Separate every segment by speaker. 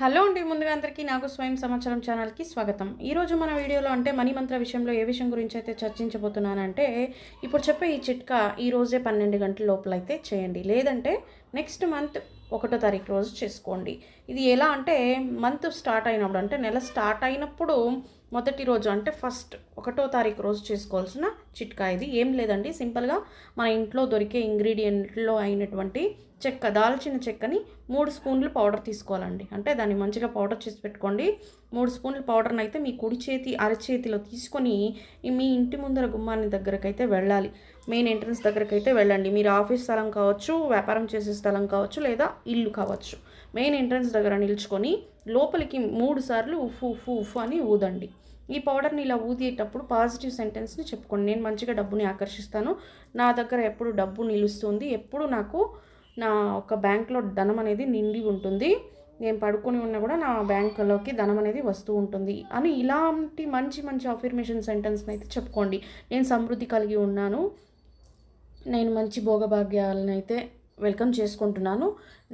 Speaker 1: Hello అండి ముందుగా అందరికీ నాకు స్వయం సమాచారం ఛానల్కి స్వాగతం. ఈరోజు మన వీడియోలో అంటే మనీ మంత్ర విషయంలో ఏ విషయం గురించి అయితే చర్చించబోతున్నానంటే ఇప్పుడు చెప్పే ఈ చిట్కా ఈ రోజే పన్నెండు గంటల లోపల అయితే చేయండి. లేదంటే నెక్స్ట్ మంత్ ఒకటో తారీఖు రోజు చేసుకోండి. ఇది ఎలా అంటే మంత్ స్టార్ట్ అయినప్పుడు అంటే నెల స్టార్ట్ అయినప్పుడు మొదటి రోజు అంటే ఫస్ట్ ఒకటో తారీఖు రోజు చేసుకోవాల్సిన చిట్కా ఇది. ఏం లేదండి. సింపుల్గా మన ఇంట్లో దొరికే ఇంగ్రీడియంట్లో అయినటువంటి చెక్క దాల్చిన చెక్కని మూడు స్పూన్లు పౌడర్ తీసుకోవాలండి. అంటే దాన్ని మంచిగా పౌడర్ చేసి పెట్టుకోండి. మూడు స్పూన్లు పౌడర్ని అయితే మీ కుడి చేతి అరచేతిలో తీసుకొని మీ ఇంటి ముందర గుమ్మాన్ని దగ్గరకైతే వెళ్ళాలి. మెయిన్ ఎంట్రన్స్ దగ్గరకైతే వెళ్ళండి. మీరు ఆఫీస్ స్థలం కావచ్చు వ్యాపారం చేసే స్థలం కావచ్చు లేదా ఇల్లు కావచ్చు. మెయిన్ ఎంట్రన్స్ దగ్గర నిల్చుకొని లోపలికి మూడు సార్లు ఉఫ్ ఉఫ్ ఉఫ్ అని ఊదండి. ఈ పౌడర్ని ఇలా ఊదేటప్పుడు పాజిటివ్ సెంటెన్స్ని చెప్పుకోండి. నేను మంచిగా డబ్బుని ఆకర్షిస్తాను. నా దగ్గర ఎప్పుడు డబ్బు నిలుస్తుంది ఎప్పుడు నాకు నా ఒక బ్యాంక్లో ధనం అనేది నిండి ఉంటుంది. నేను పడుకొని ఉన్నా కూడా నా బ్యాంకులోకి ధనం అనేది వస్తూ ఉంటుంది అని ఇలాంటి మంచి మంచి అఫర్మేషన్ సెంటెన్స్ని అయితే చెప్పుకోండి. నేను సమృద్ధి కలిగి ఉన్నాను. నేను మంచి భోగభాగ్యాలను అయితే వెల్కమ్ చేసుకుంటున్నాను.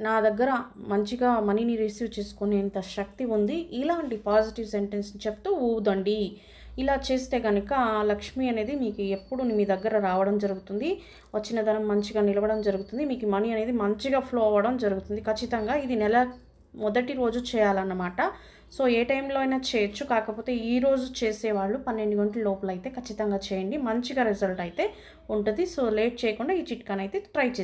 Speaker 1: నా దగ్గర మంచిగా మనీని రిసీవ్ చేసుకునేంత శక్తి ఉంది. ఇలాంటి పాజిటివ్ సెంటెన్స్ చెప్తూ ఊదండి. ఇలా చేస్తే కనుక లక్ష్మి అనేది మీకు ఎప్పుడు మీ దగ్గర రావడం జరుగుతుంది. వచ్చిన ధనం మంచిగా నిలవడం జరుగుతుంది. మీకు మనీ అనేది మంచిగా ఫ్లో అవ్వడం జరుగుతుంది. ఖచ్చితంగా ఇది నెల మొదటి రోజు చేయాలన్నమాట. సో ఏ టైంలో అయినా చేయొచ్చు. కాకపోతే ఈ రోజు చేసేవాళ్ళు పన్నెండు గంటల లోపల అయితే ఖచ్చితంగా చేయండి. మంచిగా రిజల్ట్ అయితే ఉంటుంది. సో లేట్ చేయకుండా ఈ చిట్కానైతే ట్రై చేసి